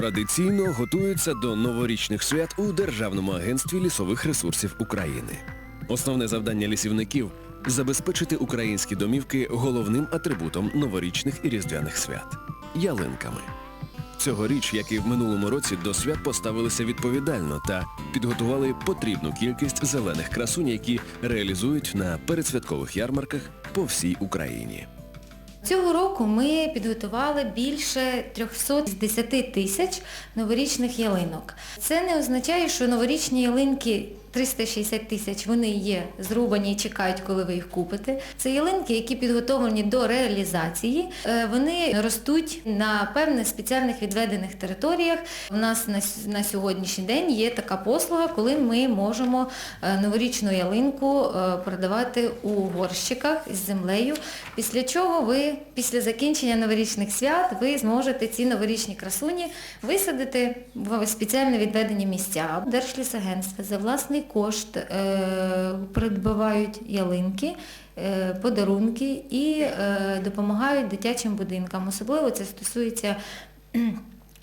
Традиційно готуються до новорічних свят у Державному агентстві лісових ресурсів України. Основне завдання лісівників забезпечити українські домівки головним атрибутом новорічних і різдвяних свят ялинками. Цьогоріч, як і в минулому році, до свят поставилися відповідально та підготували потрібну кількість зелених красунь, які реалізують на передсвяткових ярмарках по всій Україні. Цього року ми підготували більше 310 тисяч новорічних ялинок. Це не означає, що новорічні ялинки 360 тисяч, вони є зрубані і чекають, коли ви їх купите. Це ялинки, які підготовлені до реалізації. Е, Вони ростуть на певних спеціальних відведених територіях. У нас на, сьогоднішній день є така послуга, коли ми можемо е, новорічну ялинку е, продавати у горщиках з землею, після чого ви після закінчення новорічних свят ви зможете ці новорічні красуні висадити в спеціально відведені місця. Держлісагентства за власний кошт е, придбавають ялинки, е, подарунки і е, допомагають дитячим будинкам. Особливо це стосується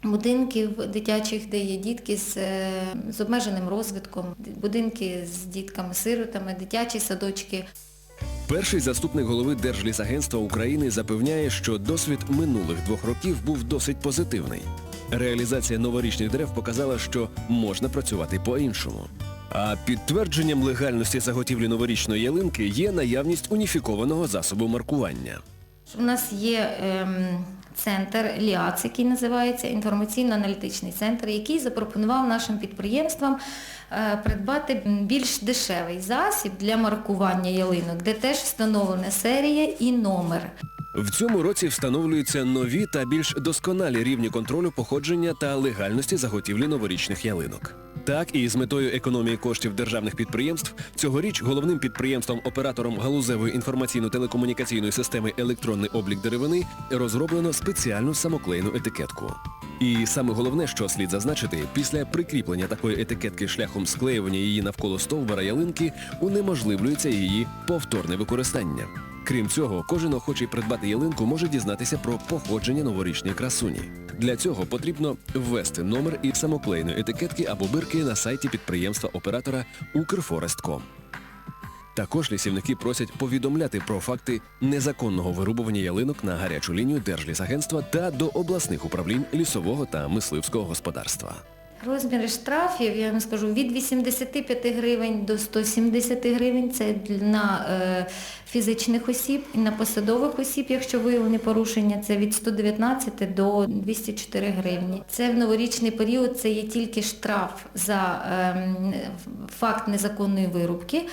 будинків дитячих, де є дітки з, з обмеженим розвитком, будинки з дітками-сиротами, дитячі садочки. Перший заступник голови Держлісагентства України запевняє, що досвід минулих двох років був досить позитивний. Реалізація новорічних дерев показала, що можна працювати по-іншому. А підтвердженням легальності заготівлі новорічної ялинки є наявність уніфікованого засобу маркування. У нас є ем, центр ЛІАЦ, який називається інформаційно-аналітичний центр, який запропонував нашим підприємствам е, придбати більш дешевий засіб для маркування ялинок, де теж встановлена серія і номер. В цьому році встановлюються нові та більш досконалі рівні контролю походження та легальності заготівлі новорічних ялинок. Так і з метою економії коштів державних підприємств цьогоріч головним підприємством-оператором галузевої інформаційно-телекомунікаційної системи електронний облік деревини розроблено спеціальну самоклеєну етикетку. І саме головне, що слід зазначити, після прикріплення такої етикетки шляхом склеювання її навколо стовбура ялинки унеможливлюється її повторне використання. Крім цього, кожен охочий придбати ялинку може дізнатися про походження новорічної красуні. Для цього потрібно ввести номер і самоклеєної етикетки або бирки на сайті підприємства-оператора Укрфорестком. Також лісівники просять повідомляти про факти незаконного вирубування ялинок на гарячу лінію Держлісагентства та до обласних управлінь лісового та мисливського господарства. Розміри штрафів, я вам скажу, від 85 гривень до 170 гривень це на е, фізичних осіб і на посадових осіб, якщо виявлені порушення, це від 119 до 204 гривні. Це в новорічний період це є тільки штраф за ем, факт незаконної вирубки.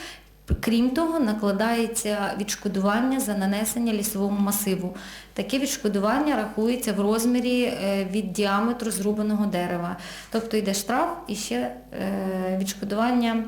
Крім того, накладається відшкодування за нанесення лісовому масиву. Таке відшкодування рахується в розмірі е, від діаметру зрубаного дерева. Тобто йде штраф і ще е, відшкодування,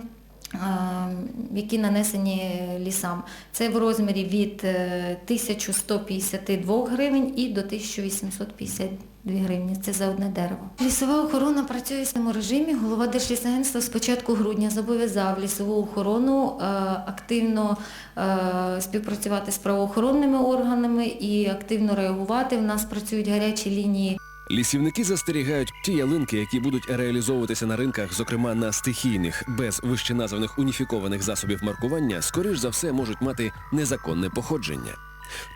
які нанесені лісам. Це в розмірі від е, 1152 гривень і до 1852 гривні. Це за одне дерево. Лісова охорона працює в цьому режимі. Голова Держлісагентства з початку грудня зобов'язав лісову охорону е, активно е, співпрацювати з правоохоронними органами і активно реагувати. У нас працюють гарячі лінії Лісівники застерігають ті ялинки, які будуть реалізовуватися на ринках, зокрема на стихійних, без вищеназваних уніфікованих засобів маркування, скоріш за все можуть мати незаконне походження.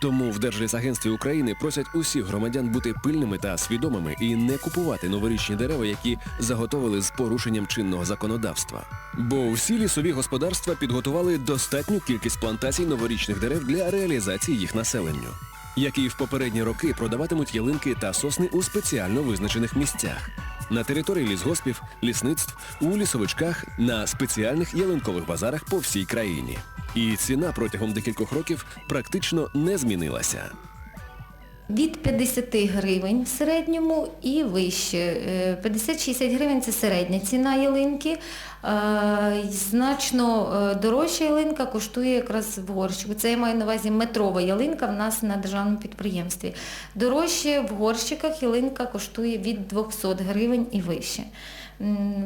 Тому в Держлісагентстві України просять усіх громадян бути пильними та свідомими і не купувати новорічні дерева, які заготовили з порушенням чинного законодавства. Бо всі лісові господарства підготували достатню кількість плантацій новорічних дерев для реалізації їх населенню. Як і в попередні роки продаватимуть ялинки та сосни у спеціально визначених місцях. На території лісгоспів, лісництв, у лісовичках, на спеціальних ялинкових базарах по всій країні. І ціна протягом декількох років практично не змінилася. Від 50 гривень в середньому і вище. Е, 50-60 гривень це середня ціна ялинки. Е, Значно е, дорожча ялинка коштує якраз в горщику. Це я маю на увазі метрова ялинка в нас на державному підприємстві. Дорожче в горщиках ялинка коштує від 200 гривень і вище.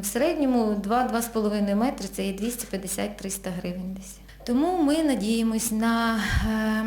В середньому 2-2,5 метри це є 250-300 гривень десь. Тому ми надіємось на е,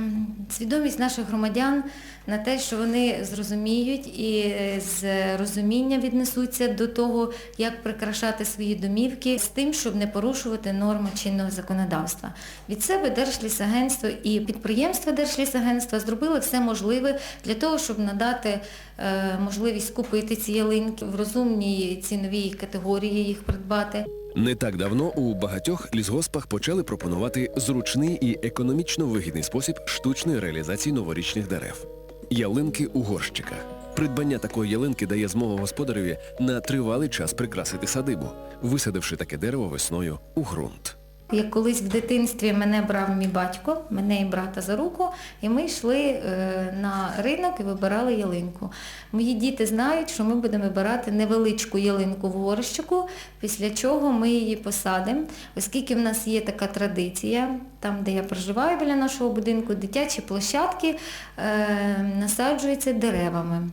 свідомість наших громадян, на те, що вони зрозуміють і е, з розумінням віднесуться до того, як прикрашати свої домівки з тим, щоб не порушувати норми чинного законодавства. Від себе Держлісагентство і підприємства Держлісагентства зробили все можливе для того, щоб надати е, можливість купити ці ялинки в розумній ціновій категорії їх придбати. Не так давно у багатьох лісгоспах почали пропонувати зручний і економічно вигідний спосіб штучної реалізації новорічних дерев. Ялинки у горщиках. Придбання такої ялинки дає змогу господареві на тривалий час прикрасити садибу, висадивши таке дерево весною у ґрунт. Як колись в дитинстві мене брав мій батько, мене і брата за руку, і ми йшли е, на ринок і вибирали ялинку. Мої діти знають, що ми будемо вибирати невеличку ялинку в горщику, після чого ми її посадимо, оскільки в нас є така традиція, там, де я проживаю біля нашого будинку, дитячі площадки е, насаджуються деревами.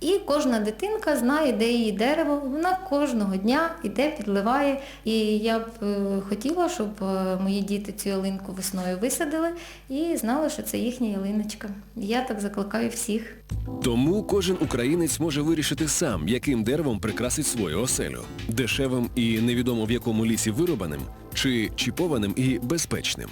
І кожна дитинка знає, де її дерево, вона кожного дня іде, підливає. І я б е, хотіла, щоб е, мої діти цю ялинку весною висадили і знали, що це їхня ялиночка. Я так закликаю всіх. Тому кожен українець може вирішити сам, яким деревом прикрасить свою оселю. Дешевим і невідомо в якому лісі виробаним, чи чіпованим і безпечним.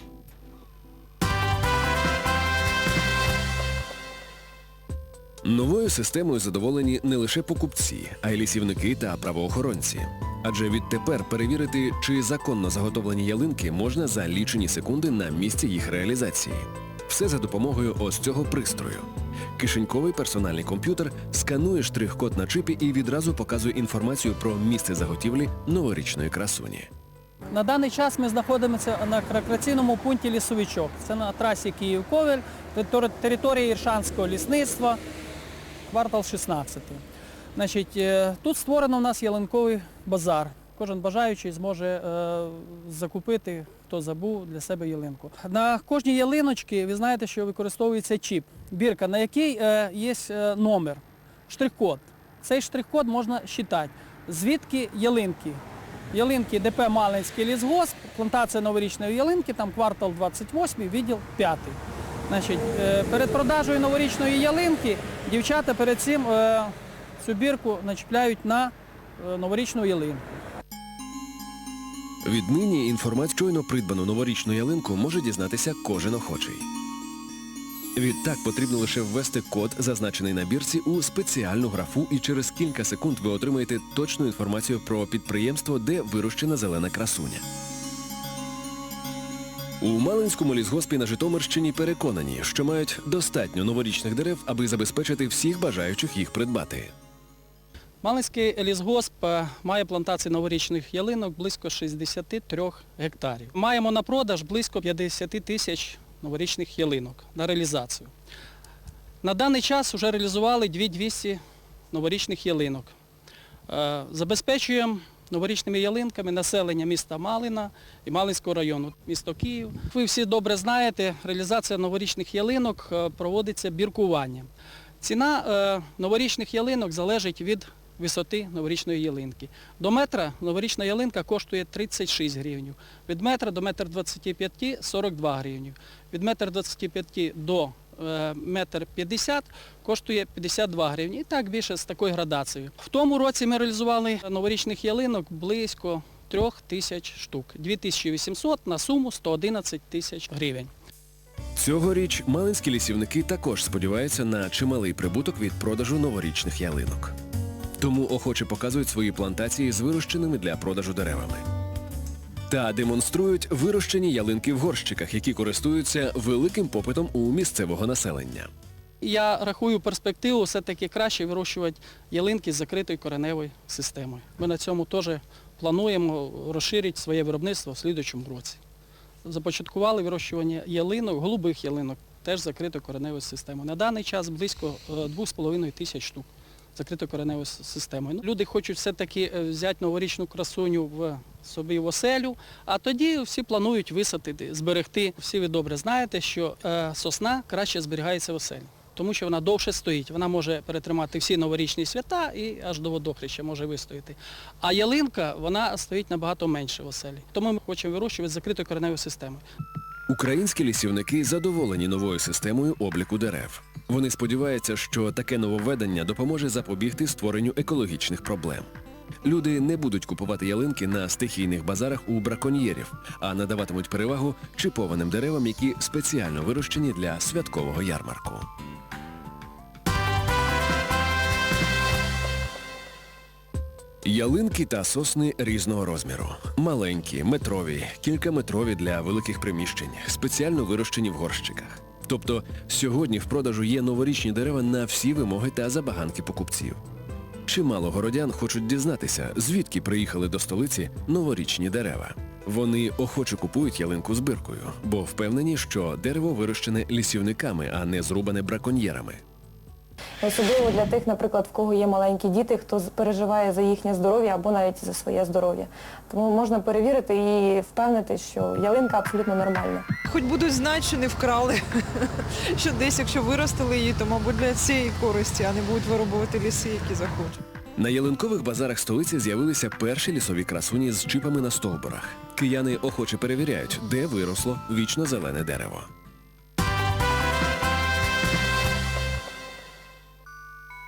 Новою системою задоволені не лише покупці, а й лісівники та правоохоронці. Адже відтепер перевірити, чи законно заготовлені ялинки можна за лічені секунди на місці їх реалізації. Все за допомогою ось цього пристрою. Кишеньковий персональний комп'ютер сканує штрих-код на чипі і відразу показує інформацію про місце заготівлі новорічної красуні. На даний час ми знаходимося на рекреаційному пункті Лісовичок. Це на трасі Київ-Ковель, тери- територія Іршанського лісництва, квартал 16. Значить, е, тут створено у нас ялинковий базар. Кожен бажаючий зможе е, закупити, хто забув для себе ялинку. На кожній ялиночці ви знаєте, що використовується чіп, бірка, на якій е, є е, номер, штрих-код. Цей штрих-код можна считати. Звідки ялинки? Ялинки ДП Малинський лісгосп, плантація новорічної ялинки, там квартал 28, відділ 5. Значить, е, перед продажею новорічної ялинки дівчата перед цим е, цю бірку начіпляють на е, новорічну ялинку. Віднині інформацію щойно придбану новорічну ялинку може дізнатися кожен охочий. Відтак потрібно лише ввести код, зазначений на бірці, у спеціальну графу, і через кілька секунд ви отримаєте точну інформацію про підприємство, де вирощена зелена красуня. У Малинському лісгоспі на Житомирщині переконані, що мають достатньо новорічних дерев, аби забезпечити всіх бажаючих їх придбати. Малинський лісгосп е, має плантації новорічних ялинок близько 63 гектарів. Маємо на продаж близько 50 тисяч новорічних ялинок на реалізацію. На даний час вже реалізували 2200 новорічних ялинок. Е, Забезпечуємо новорічними ялинками населення міста Малина і Малинського району, місто Київ. Ви всі добре знаєте, реалізація новорічних ялинок е, проводиться біркуванням. Ціна е, новорічних ялинок залежить від висоти новорічної ялинки. До метра новорічна ялинка коштує 36 гривень. Від метра до метр 25 – 42 гривні. Від метр 25 до метр 50 коштує 52 гривні. І так більше з такою градацією. В тому році ми реалізували новорічних ялинок близько 3 тисяч штук. 2800 на суму 111 тисяч гривень. Цьогоріч малинські лісівники також сподіваються на чималий прибуток від продажу новорічних ялинок. Тому охоче показують свої плантації з вирощеними для продажу деревами. Та демонструють вирощені ялинки в горщиках, які користуються великим попитом у місцевого населення. Я рахую перспективу все-таки краще вирощувати ялинки з закритою кореневою системою. Ми на цьому теж плануємо розширити своє виробництво в слідчому році. Започаткували вирощування ялинок, голубих ялинок, теж закритою кореневою системою. На даний час близько е, 2,5 тисяч штук закритою кореневою системою. Ну, Люди хочуть все-таки е, взяти новорічну красуню в собі в оселю, а тоді всі планують висадити, зберегти. Всі ви добре знаєте, що е, сосна краще зберігається в оселі. тому що вона довше стоїть. Вона може перетримати всі новорічні свята і аж до водохреща може вистояти. А ялинка, вона стоїть набагато менше в оселі. Тому ми хочемо вирощувати з закритою кореневою системою. Українські лісівники задоволені новою системою обліку дерев. Вони сподіваються, що таке нововведення допоможе запобігти створенню екологічних проблем. Люди не будуть купувати ялинки на стихійних базарах у браконьєрів, а надаватимуть перевагу чіпованим деревам, які спеціально вирощені для святкового ярмарку. Ялинки та сосни різного розміру. Маленькі, метрові, кількаметрові для великих приміщень, спеціально вирощені в горщиках. Тобто сьогодні в продажу є новорічні дерева на всі вимоги та забаганки покупців. Чимало городян хочуть дізнатися, звідки приїхали до столиці новорічні дерева. Вони охоче купують ялинку з биркою, бо впевнені, що дерево вирощене лісівниками, а не зрубане браконьєрами. Особливо для тих, наприклад, в кого є маленькі діти, хто переживає за їхнє здоров'я або навіть за своє здоров'я. Тому можна перевірити і впевнити, що ялинка абсолютно нормальна. Хоч будуть знати, що не вкрали, що десь, якщо виростили її, то, мабуть, для цієї користі, а не будуть вирубувати ліси, які захочуть. На ялинкових базарах столиці з'явилися перші лісові красуні з чіпами на стовбурах. Кияни охоче перевіряють, де виросло вічно зелене дерево.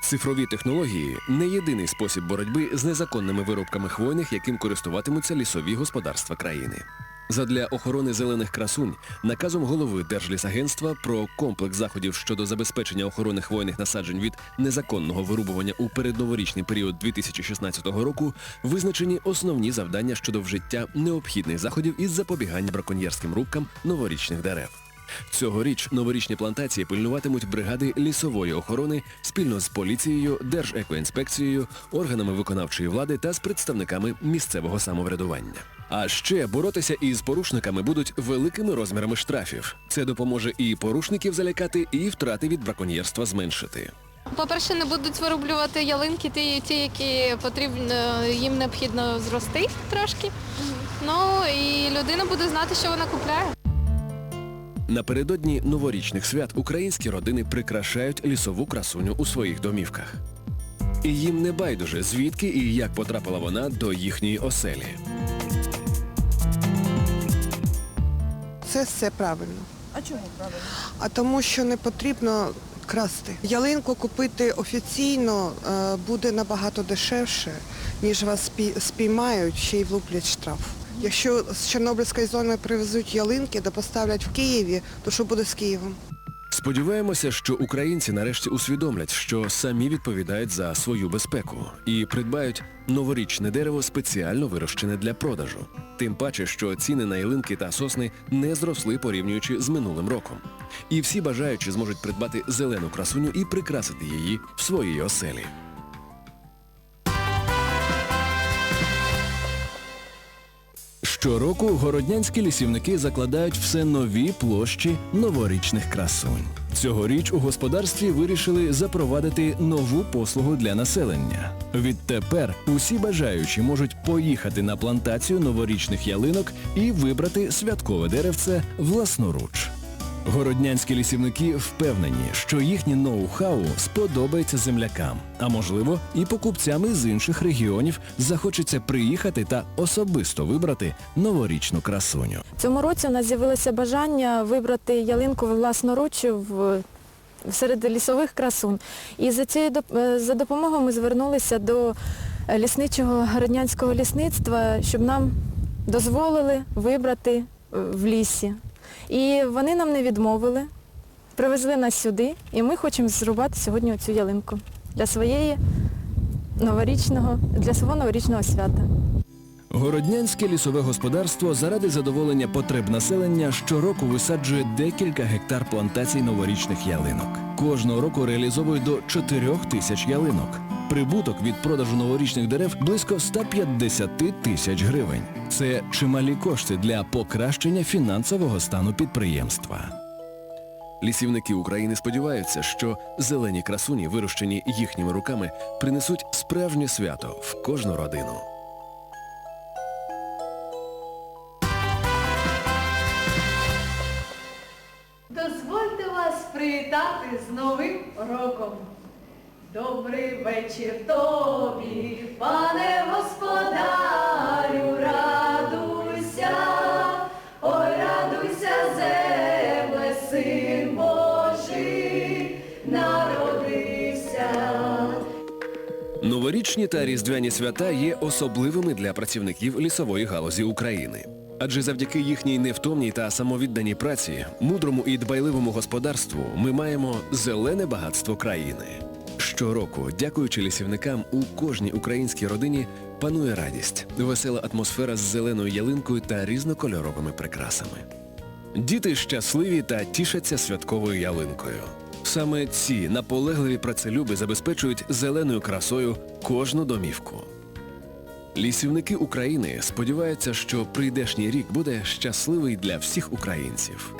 Цифрові технології не єдиний спосіб боротьби з незаконними виробками хвойних, яким користуватимуться лісові господарства країни. Задля охорони зелених красунь наказом голови Держлісагентства про комплекс заходів щодо забезпечення охорони хвойних насаджень від незаконного вирубування у передноворічний період 2016 року визначені основні завдання щодо вжиття необхідних заходів із запобігання браконьєрським рубкам новорічних дерев. Цьогоріч новорічні плантації пильнуватимуть бригади лісової охорони спільно з поліцією, Держекоінспекцією, органами виконавчої влади та з представниками місцевого самоврядування. А ще боротися із порушниками будуть великими розмірами штрафів. Це допоможе і порушників залякати, і втрати від браконьєрства зменшити. По-перше, не будуть вироблювати ялинки, ті, ті, які потрібно, їм необхідно зрости трошки. Ну і людина буде знати, що вона купляє. Напередодні новорічних свят українські родини прикрашають лісову красуню у своїх домівках. І їм не байдуже, звідки і як потрапила вона до їхньої оселі. Це все правильно. А чому правильно? А тому, що не потрібно красти. Ялинку купити офіційно е, буде набагато дешевше, ніж вас спіймають ще й влуплять штраф. Якщо з Чорнобильської зони привезуть ялинки та поставлять в Києві, то що буде з Києвом? Сподіваємося, що українці нарешті усвідомлять, що самі відповідають за свою безпеку і придбають новорічне дерево спеціально вирощене для продажу. Тим паче, що ціни на ялинки та сосни не зросли порівнюючи з минулим роком. І всі бажаючі зможуть придбати зелену красуню і прикрасити її в своїй оселі. Щороку городнянські лісівники закладають все нові площі новорічних красунь. Цьогоріч у господарстві вирішили запровадити нову послугу для населення. Відтепер усі бажаючі можуть поїхати на плантацію новорічних ялинок і вибрати святкове деревце власноруч. Городнянські лісівники впевнені, що їхнє ноу-хау сподобається землякам, а можливо і покупцям із інших регіонів захочеться приїхати та особисто вибрати новорічну красуню. Цьому році у нас з'явилося бажання вибрати ялинку власноруч в серед лісових красунь. І за цією е, за допомогою ми звернулися до лісничого городнянського лісництва, щоб нам дозволили вибрати е, в лісі. І вони нам не відмовили, привезли нас сюди, і ми хочемо зрубати сьогодні цю ялинку для своєї новорічного, для свого новорічного свята. Городнянське лісове господарство заради задоволення потреб населення щороку висаджує декілька гектар плантацій новорічних ялинок. Кожного року реалізовує до 4 тисяч ялинок. Прибуток від продажу новорічних дерев близько 150 тисяч гривень. Це чималі кошти для покращення фінансового стану підприємства. Лісівники України сподіваються, що зелені красуні, вирощені їхніми руками, принесуть справжнє свято в кожну родину. Новорічні та різдвяні свята є особливими для працівників лісової галузі України. Адже завдяки їхній невтомній та самовідданій праці, мудрому і дбайливому господарству ми маємо зелене багатство країни. Щороку, дякуючи лісівникам, у кожній українській родині панує радість, весела атмосфера з зеленою ялинкою та різнокольоровими прикрасами. Діти щасливі та тішаться святковою ялинкою. Саме ці наполегливі працелюби забезпечують зеленою красою кожну домівку. Лісівники України сподіваються, що прийдешній рік буде щасливий для всіх українців.